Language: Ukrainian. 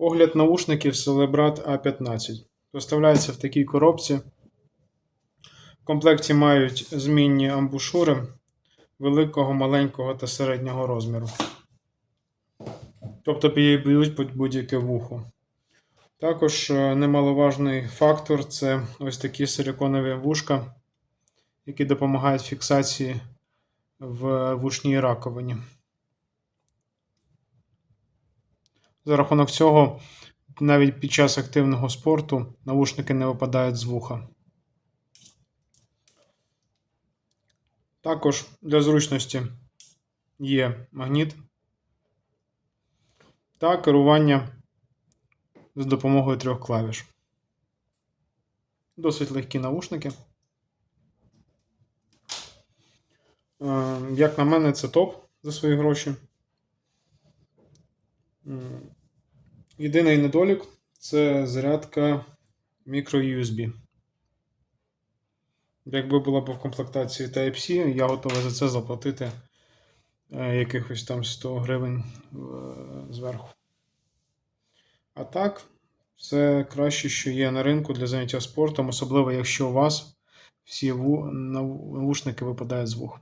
Огляд наушників Celebrat A15. Доставляється в такій коробці. В комплекті мають змінні амбушури великого, маленького та середнього розміру. Тобто під будь-яке вухо. Також е, немаловажний фактор це ось такі силиконові вушка, які допомагають фіксації в вушній раковині. За рахунок цього, навіть під час активного спорту навушники не випадають з вуха. Також для зручності є магніт та керування з допомогою трьох клавіш. Досить легкі навушники. Е, Як на мене, це топ за свої гроші. Єдиний недолік це зарядка microUSB. Якби була б в комплектації Type-C, я готовий за це заплатити е, якихось там 100 гривень е, зверху. А так, це краще, що є на ринку для заняття спортом, особливо якщо у вас всі навушники випадають з вух.